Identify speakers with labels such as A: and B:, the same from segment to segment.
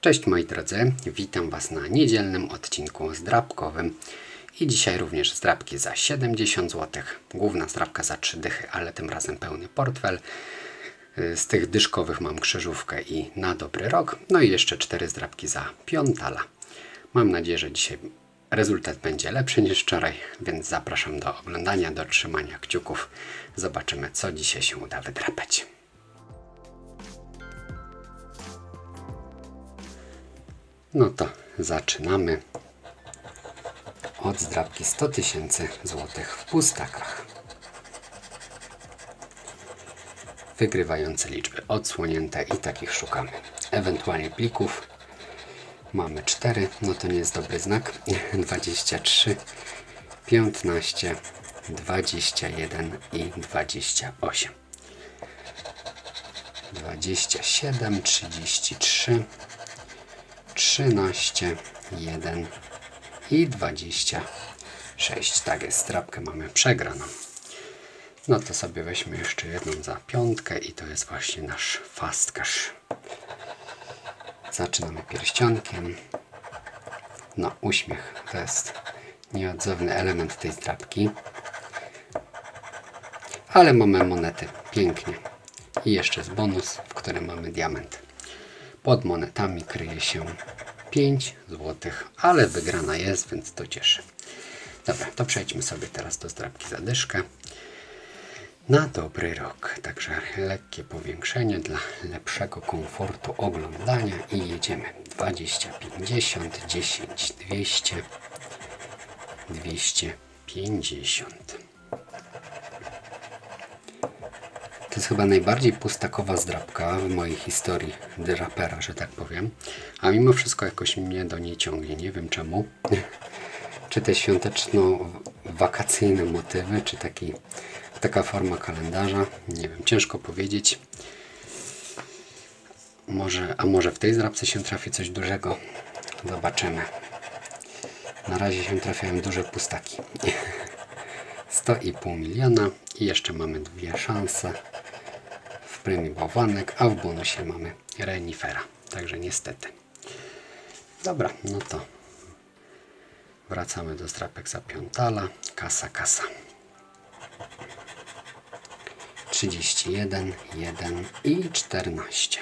A: Cześć moi drodzy, witam Was na niedzielnym odcinku zdrabkowym. I dzisiaj również zdrabki za 70 zł. Główna zdrabka za 3 dychy, ale tym razem pełny portfel. Z tych dyszkowych mam krzyżówkę i na dobry rok. No i jeszcze 4 zdrabki za piątala. Mam nadzieję, że dzisiaj rezultat będzie lepszy niż wczoraj, więc zapraszam do oglądania, do trzymania kciuków. Zobaczymy, co dzisiaj się uda wydrapać. No to zaczynamy od zdrabki 100 tysięcy złotych w pustakach. Wygrywające liczby odsłonięte i takich szukamy. Ewentualnie plików mamy 4, no to nie jest dobry znak. 23, 15, 21 i 28. 27, 33, 13, 1 i 26. Tak jest, strapkę mamy przegraną. No to sobie weźmy jeszcze jedną za piątkę i to jest właśnie nasz fast cash. Zaczynamy pierścionkiem. No, uśmiech to jest nieodzowny element tej strapki. Ale mamy monety. Pięknie. I jeszcze jest bonus, w którym mamy diament. Pod monetami kryje się 5 zł, ale wygrana jest, więc to cieszy. Dobra, to przejdźmy sobie teraz do zdrabki zadyszkę. Na dobry rok, także lekkie powiększenie dla lepszego komfortu oglądania i jedziemy 20, 50, 10, 200, 250. To jest chyba najbardziej pustakowa zdrabka w mojej historii drapera, że tak powiem. A mimo wszystko jakoś mnie do niej ciągnie. Nie wiem czemu. czy te świąteczno-wakacyjne motywy, czy taki, taka forma kalendarza. Nie wiem, ciężko powiedzieć. Może, a może w tej zdrabce się trafi coś dużego? Zobaczymy. Na razie się trafiają duże pustaki. 100,5 miliona i jeszcze mamy dwie szanse w premii bałwanek, a w bonusie mamy renifera. Także niestety. Dobra, no to wracamy do strapek za piątala. Kasa, kasa. 31, 1 i 14.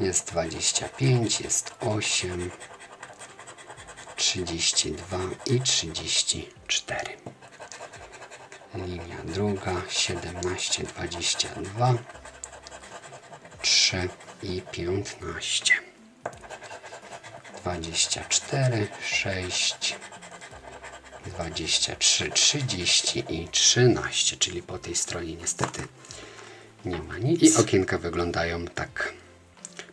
A: Jest 25, jest 8, 32 i 34. Linia druga 17, 22, 3 i 15. 24, 6, 23, 30 i 13, czyli po tej stronie niestety nie ma nic. I okienka wyglądają tak.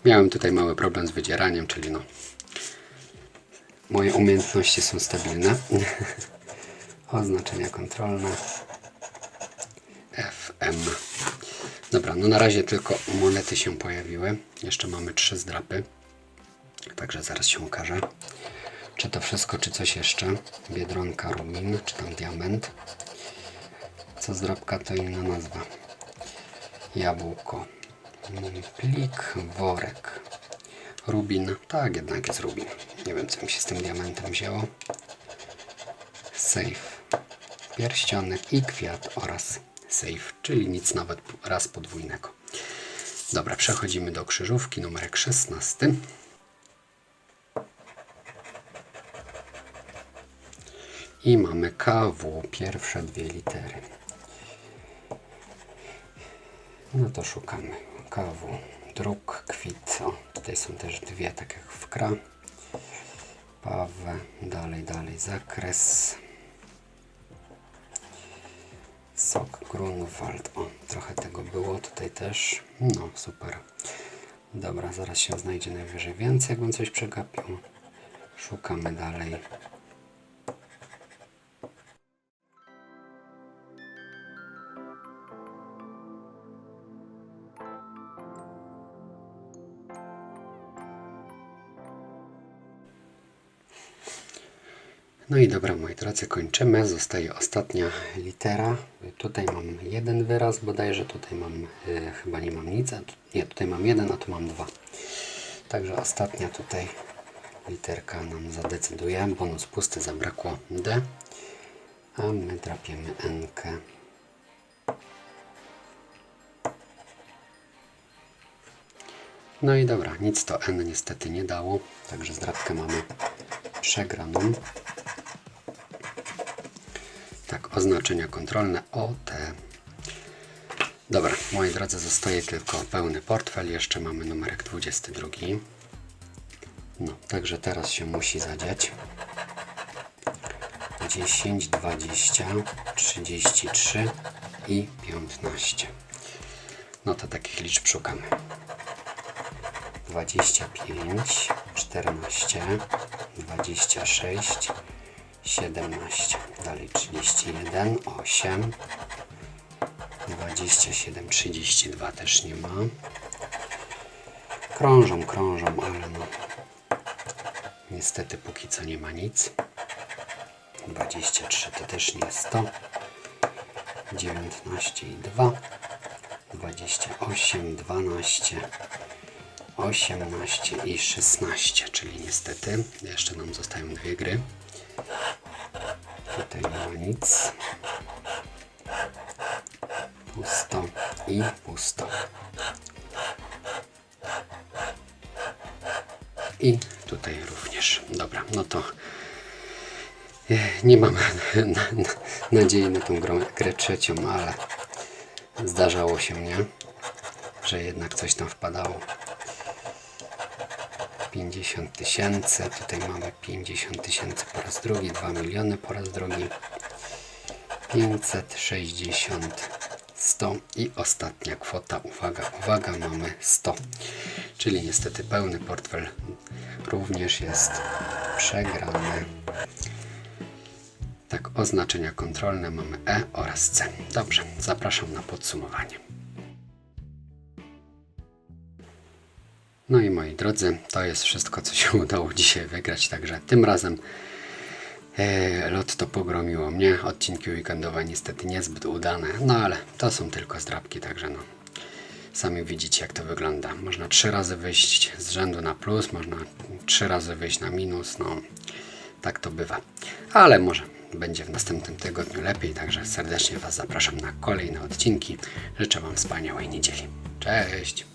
A: Miałem tutaj mały problem z wydzieraniem, czyli no moje umiejętności są stabilne. Oznaczenia kontrolne. Dobra, no na razie tylko monety się pojawiły. Jeszcze mamy trzy zdrapy. Także zaraz się ukaże. Czy to wszystko, czy coś jeszcze. Biedronka, rubin, czy tam diament. Co zdrapka to inna nazwa. Jabłko. Plik, worek. Rubin. Tak, jednak jest rubin. Nie wiem, co mi się z tym diamentem wzięło. Safe. Pierścionek i kwiat oraz safe, czyli nic nawet raz podwójnego. Dobra, przechodzimy do krzyżówki numerek 16. I mamy KW, pierwsze dwie litery. No to szukamy. KW, druk, kwit. O, tutaj są też dwie, tak jak w KRA. Pawę, dalej, dalej, zakres. Grunwald. O, trochę tego było tutaj też. No, super. Dobra, zaraz się znajdzie najwyżej więcej, jakbym coś przegapił. Szukamy dalej. No i dobra, moi drodzy, kończymy. Zostaje ostatnia litera. Tutaj mam jeden wyraz, bodajże tutaj mam, e, chyba nie mam nic. A tu, nie, tutaj mam jeden, a tu mam dwa. Także ostatnia tutaj literka nam zadecyduje. Bonus pusty zabrakło D, a my drapiemy N. -kę. No i dobra, nic to N niestety nie dało, także zdrabkę mamy przegraną. Oznaczenia kontrolne OT. Dobra, moi drodzy, zostaje tylko pełny portfel. Jeszcze mamy numerek 22. No, także teraz się musi zadziać. 10, 20, 33 i 15. No to takich liczb szukamy. 25, 14, 26, 17, dalej 31, 8, 27, 32 też nie ma. Krążą, krążą, ale no niestety póki co nie ma nic. 23 to też nie 100. 19 i 2. 28, 12, 18 i 16, czyli niestety jeszcze nam zostają dwie gry. Tutaj nie ma nic. Pusto i pusto. I tutaj również. Dobra, no to e, nie mam na, na, nadziei na tą grę, grę trzecią, ale zdarzało się mnie, że jednak coś tam wpadało. 50 tysięcy, tutaj mamy 50 tysięcy po raz drugi, 2 miliony po raz drugi, 560, 100 i ostatnia kwota, uwaga, uwaga, mamy 100, czyli niestety pełny portfel również jest przegrany. Tak, oznaczenia kontrolne mamy E oraz C. Dobrze, zapraszam na podsumowanie. No i moi drodzy, to jest wszystko, co się udało dzisiaj wygrać, także tym razem e, Lotto pogromiło mnie. Odcinki weekendowe niestety niezbyt udane, no ale to są tylko zdrabki, także no. Sami widzicie, jak to wygląda. Można trzy razy wyjść z rzędu na plus, można trzy razy wyjść na minus, no tak to bywa. Ale może będzie w następnym tygodniu lepiej, także serdecznie Was zapraszam na kolejne odcinki. Życzę Wam wspaniałej niedzieli. Cześć!